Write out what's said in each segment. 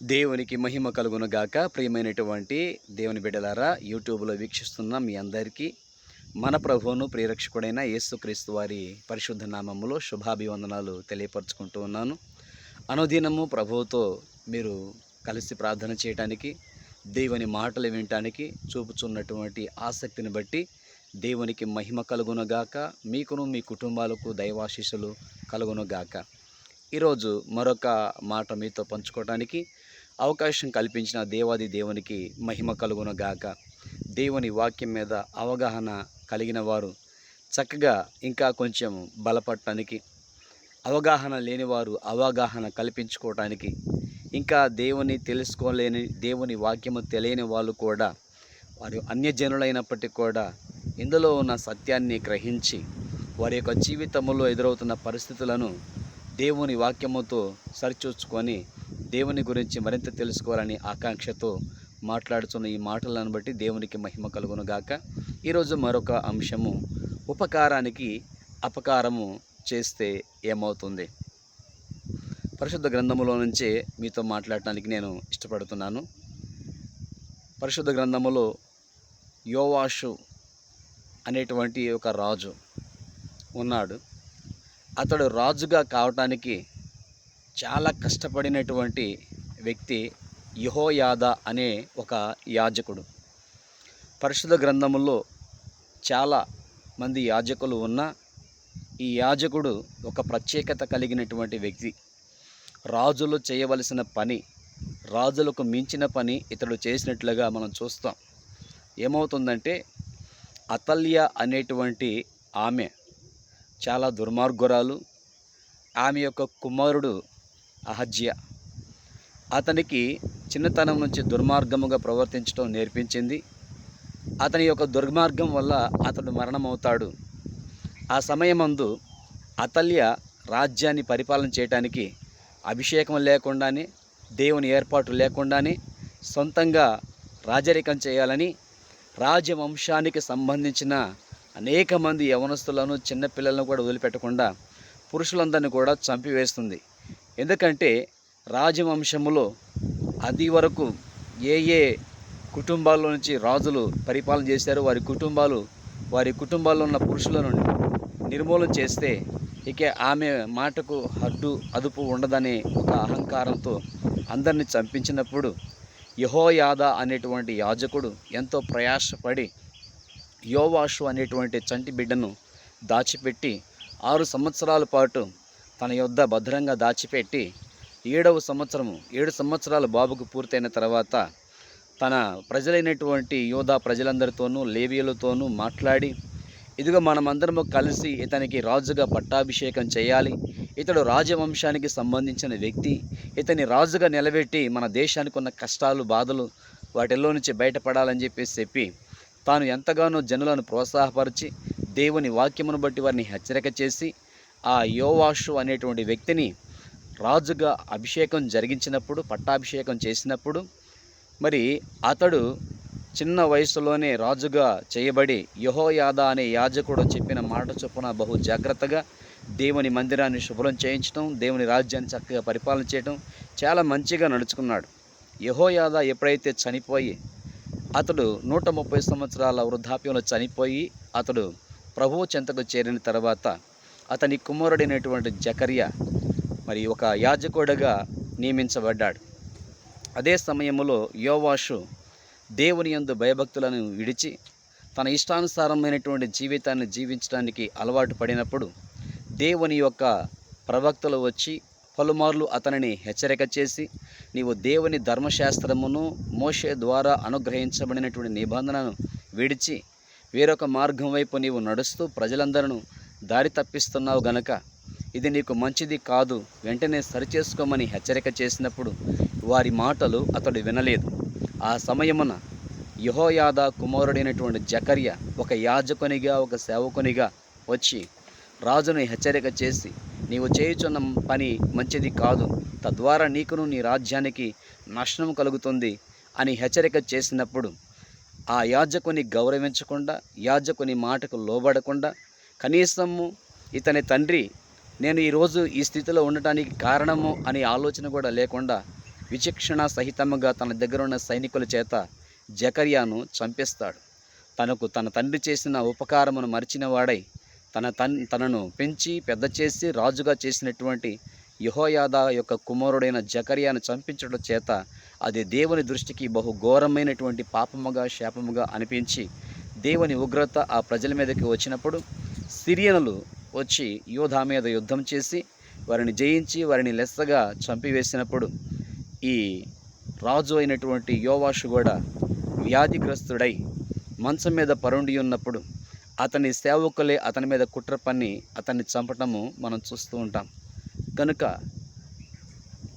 దేవునికి మహిమ కలుగును గాక. ప్రియమైనటువంటి దేవుని బిడ్డలారా యూట్యూబ్లో వీక్షిస్తున్న మీ అందరికీ మన ప్రభువును ప్రియరక్షకుడైన యేసుక్రీస్తు వారి పరిశుద్ధ నామములో శుభాభివందనాలు తెలియపరచుకుంటూ ఉన్నాను. అనుదినము ప్రభువుతో మీరు కలిసి ప్రార్థన చేయటానికి దేవుని మాటలు వినటానికి చూపుచున్నటువంటి ఆసక్తిని బట్టి దేవునికి మహిమ కలుగునుగాక మీకును మీ కుటుంబాలకు దైవాశీషులు కలుగునుగాక ఈరోజు మరొక మాట మీతో పంచుకోవడానికి అవకాశం కల్పించిన దేవాది దేవునికి మహిమ కలుగునగాక. దేవుని వాక్యం మీద అవగాహన కలిగిన వారు చక్కగా ఇంకా కొంచెం బలపడటానికి అవగాహన లేనివారు అవగాహన కల్పించుకోవటానికి ఇంకా దేవుని తెలుసుకోలేని దేవుని వాక్యము తెలియని వాళ్ళు కూడా వారు అన్యజనులైనప్పటికీ కూడా ఇందులో ఉన్న సత్యాన్ని గ్రహించి వారి యొక్క జీవితంలో ఎదురవుతున్న పరిస్థితులను దేవుని వాక్యముతో సరిచూచుకొని దేవుని గురించి మరింత తెలుసుకోవాలని ఆకాంక్షతో మాట్లాడుతున్న ఈ మాటలను బట్టి దేవునికి మహిమ కలుగునుగాక ఈరోజు మరొక అంశము ఉపకారానికి అపకారము చేస్తే ఏమవుతుంది? పరిశుద్ధ గ్రంథములో నుంచే మీతో మాట్లాడటానికి నేను ఇష్టపడుతున్నాను. పరిశుద్ధ గ్రంథములో యోవాషు అనేటువంటి ఒక రాజు ఉన్నాడు. అతడు రాజుగా కావటానికి చాలా కష్టపడినటువంటి వ్యక్తి యహోయాద అనే ఒక యాజకుడు. పరిశుద్ధ గ్రంథములో చాలా మంది యాజకులు ఉన్న ఈ యాజకుడు ఒక ప్రత్యేకత కలిగినటువంటి వ్యక్తి. రాజులు చేయవలసిన పని రాజులకు మించిన పని ఇతడు చేసినట్లుగా మనం చూస్తాం. ఏమవుతుందంటే అతల్య అనేటువంటి ఆమె చాలా దుర్మార్గురాలు. ఆమె యొక్క కుమారుడు అహజ్య. అతనికి చిన్నతనం నుంచి దుర్మార్గముగా ప్రవర్తించడం నేర్పించింది. అతని యొక్క దుర్మార్గం వల్ల అతడు మరణమవుతాడు. ఆ సమయమందు అతల్య రాజ్యాన్ని పరిపాలన చేయడానికి అభిషేకం లేకుండానే దేవుని ఏర్పాటు లేకుండానే సొంతంగా రాజరికం చేయాలని రాజవంశానికి సంబంధించిన అనేక మంది యవనస్తులను చిన్నపిల్లలను కూడా వదిలిపెట్టకుండా పురుషులందరినీ కూడా చంపివేస్తుంది. ఎందుకంటే రాజవంశములో అది వరకు ఏ ఏ కుటుంబాల్లో నుంచి రాజులు పరిపాలన చేశారో వారి కుటుంబాలు వారి కుటుంబాల్లో ఉన్న పురుషులను నిర్మూలన చేస్తే ఇక ఆమె మాటకు హడ్డు అదుపు ఉండదనే ఒక అహంకారంతో అందరిని చంపించినప్పుడు యహోయాద అనేటువంటి యాజకుడు ఎంతో ప్రయాసపడి యోవాషు అనేటువంటి చంటి బిడ్డను దాచిపెట్టి ఆరు సంవత్సరాల పాటు తన యొద్ద భద్రంగా దాచిపెట్టి ఏడవ సంవత్సరము ఏడు సంవత్సరాల బాబుకు పూర్తయిన తర్వాత తన ప్రజలైనటువంటి యోధా ప్రజలందరితోనూ లేవియలతోనూ మాట్లాడి ఇదిగో మనమందరము కలిసి ఇతనికి రాజుగా పట్టాభిషేకం చేయాలి. ఇతడు రాజవంశానికి సంబంధించిన వ్యక్తి. ఇతని రాజుగా నిలబెట్టి మన దేశానికి ఉన్న కష్టాలు బాధలు వాటిల్లో నుంచి బయటపడాలని చెప్పేసి చెప్పి తాను ఎంతగానో జనులను ప్రోత్సాహపరిచి దేవుని వాక్యమును బట్టి వారిని హెచ్చరిక చేసి ఆ యోవాషు అనేటువంటి వ్యక్తిని రాజుగా అభిషేకం జరిగించినప్పుడు పట్టాభిషేకం చేసినప్పుడు మరి అతడు చిన్న వయసులోనే రాజుగా చేయబడి యహోయాద అనే యాజకుడు చెప్పిన మాట చొప్పున బహు జాగ్రత్తగా దేవుని మందిరాన్ని శుభ్రం చేయించడం దేవుని రాజ్యాన్ని చక్కగా పరిపాలన చేయడం చాలా మంచిగా నడుచుకున్నాడు. యహోయాద ఎప్పుడైతే చనిపోయి అతడు నూట ముప్పై సంవత్సరాల వృద్ధాప్యంలో చనిపోయి అతడు ప్రభువు చెంతకు చేరిన తర్వాత అతని కుమారుడైనటువంటి జకర్య మరి ఒక యాజకుడుగా నియమించబడ్డాడు. అదే సమయంలో యోవాషు దేవుని యందు భయభక్తులను విడిచి తన ఇష్టానుసారమైనటువంటి జీవితాన్ని జీవించడానికి అలవాటు పడినప్పుడు దేవుని యొక్క ప్రవక్తలు వచ్చి పలుమార్లు అతనిని హెచ్చరిక చేసి నీవు దేవుని ధర్మశాస్త్రమును మోషే ద్వారా అనుగ్రహించబడినటువంటి నిబంధనను విడిచి వేరొక మార్గం వైపు నీవు నడుస్తూ ప్రజలందరూ దారి తప్పిస్తున్నావు గనక. ఇది నీకు మంచిది కాదు. వెంటనే సరిచేసుకోమని హెచ్చరిక చేసినప్పుడు వారి మాటలు అతడు వినలేదు. ఆ సమయమున యహోయాద కుమారుడైనటువంటి జకర్య ఒక యాజకునిగా ఒక సేవకునిగా వచ్చి రాజును హెచ్చరిక చేసి నీవు చేయుచున్న పని మంచిది కాదు. తద్వారా నీకును నీ రాజ్యానికి నష్టం కలుగుతుంది అని హెచ్చరిక చేసినప్పుడు ఆ యాజకుని గౌరవించకుండా యాజకుని మాటకు లోబడకుండా కనీసము ఇతని తండ్రి నేను ఈరోజు ఈ స్థితిలో ఉండటానికి కారణము అనే ఆలోచన కూడా లేకుండా విచక్షణ సహితముగా తన దగ్గర ఉన్న సైనికుల చేత జకర్యాను చంపేస్తాడు. తనకు తన తండ్రి చేసిన ఉపకారమును మరిచిన వాడై తన తన్ తనను పెంచి పెద్ద చేసి రాజుగా చేసినటువంటి యహోయాదా యొక్క కుమారుడైన జకర్యాను చంపించడం చేత అది దేవుని దృష్టికి బహు ఘోరమైనటువంటి పాపముగా శాపముగా అనిపించి దేవుని ఉగ్రత ఆ ప్రజల మీదకి వచ్చినప్పుడు సిరియనులు వచ్చి యోధా మీద యుద్ధం చేసి వారిని జయించి వారిని లెస్సగా చంపివేసినప్పుడు ఈ రాజు అయినటువంటి యోవాషు కూడా వ్యాధిగ్రస్తుడై మంచం మీద పరుండి ఉన్నప్పుడు అతని సేవకులే అతని మీద కుట్ర పన్ని అతన్ని చంపటము మనం చూస్తూ ఉంటాం. కనుక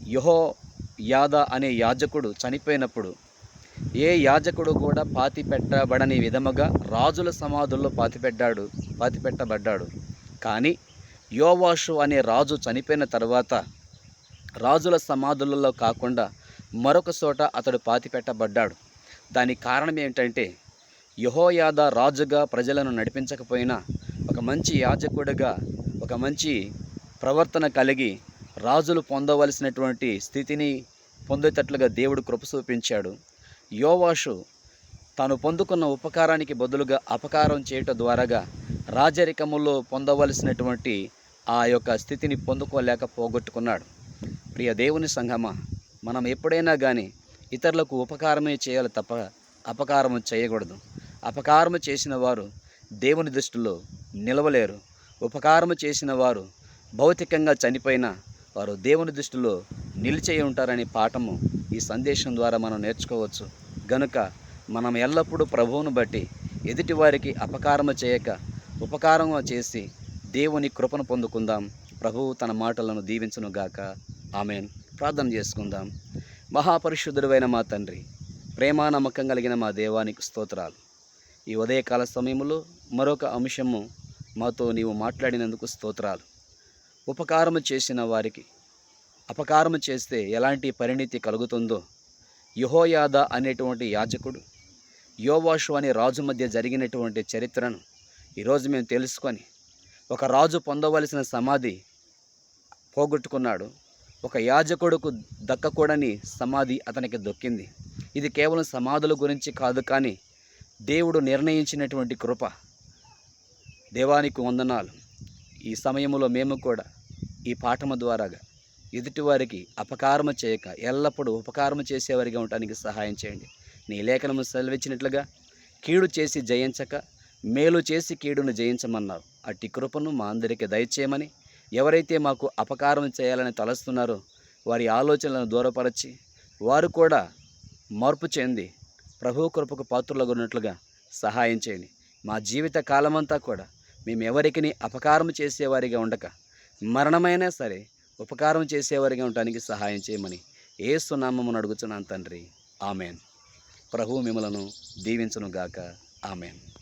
యహో యాద అనే యాజకుడు చనిపోయినప్పుడు ఏ యాజకుడు కూడా పాతి పెట్టబడని విధముగా రాజుల సమాధుల్లో పాతిపెట్టాడు పాతిపెట్టబడ్డాడు. కానీ యోవాషు అనే రాజు చనిపోయిన తర్వాత రాజుల సమాధులలో కాకుండా మరొక చోట అతడు పాతిపెట్టబడ్డాడు. దానికి కారణం ఏమిటంటే యహోయాద రాజుగా ప్రజలను నడిపించకపోయినా ఒక మంచి యాజకుడిగా ఒక మంచి ప్రవర్తన కలిగి రాజులు పొందవలసినటువంటి స్థితిని పొందేటట్లుగా దేవుడు కృప చూపించాడు. యోవాషు తాను పొందుకున్న ఉపకారానికి బదులుగా అపకారం చేయటం ద్వారాగా రాజరికములో పొందవలసినటువంటి ఆ యొక్క స్థితిని పొందుకోలేక పోగొట్టుకున్నాడు. ప్రియ దేవుని సంఘమా మనం ఎప్పుడైనా కానీ ఇతరులకు ఉపకారమే చేయాలి తప్ప అపకారము చేయకూడదు. అపకారము చేసిన వారు దేవుని దృష్టిలో నిలవలేరు. ఉపకారము చేసిన వారు భౌతికంగా చనిపోయినా వారు దేవుని దృష్టిలో నిలిచే ఉంటారనే పాఠము ఈ సందేశం ద్వారా మనం నేర్చుకోవచ్చు. గనుక మనం ఎల్లప్పుడూ ప్రభువును బట్టి ఎదుటి వారికి అపకారము చేయక ఉపకారము చేసి దేవుని కృపను పొందుకుందాం. ప్రభువు తన మాటలను దీవించునుగాక ఆమెన్. ప్రార్థన చేసుకుందాం. మహాపరిశుద్ధుడైన మా తండ్రి ప్రేమ నమ్మకం కలిగిన మా దేవానికి స్తోత్రాలు. ఈ ఉదయకాల సమయంలో మరొక అంశము మాతో నీవు మాట్లాడినందుకు స్తోత్రాలు. ఉపకారము చేసిన వారికి అపకారము చేస్తే ఎలాంటి పరిణితి కలుగుతుందో యహోయాద అనేటువంటి యాజకుడు యోవాషు అనే రాజు మధ్య జరిగినటువంటి చరిత్రను ఈరోజు మేము తెలుసుకొని ఒక రాజు పొందవలసిన సమాధి పోగొట్టుకున్నాడు. ఒక యాజకుడుకు దక్కకూడని సమాధి అతనికి దొక్కింది. ఇది కేవలం సమాధుల గురించి కాదు కానీ దేవుడు నిర్ణయించినటువంటి కృప. దేవానికి వందనాలు. ఈ సమయంలో మేము కూడా ఈ పాఠము ద్వారాగా ఎదుటివారికి అపకారము చేయక ఎల్లప్పుడూ ఉపకారము చేసేవారిగా ఉండటానికి సహాయం చేయండి. నీ లేఖనము సెలవిచ్చినట్లుగా కీడు చేసి జయించక మేలు చేసి కీడును జయించమన్నారు. అట్టి కృపను మా అందరికీ దయచేయమని ఎవరైతే మాకు అపకారం చేయాలని తలస్తున్నారో వారి ఆలోచనలను దూరపరచి వారు కూడా మార్పు చెంది ప్రభు కృపకు పాత్రలుగా ఉన్నట్లుగా సహాయం చేయండి. మా జీవిత కాలమంతా కూడా మేము ఎవరికి అపకారం చేసేవారిగా ఉండక మరణమైనా సరే ఉపకారం చేసేవారిగా ఉండటానికి సహాయం చేయమని ఏ సునామమును అడుగుతున్నాను తండ్రి. ఆమెన్. ప్రభు మిమ్మలను దీవించునుగాక. ఆమెన్.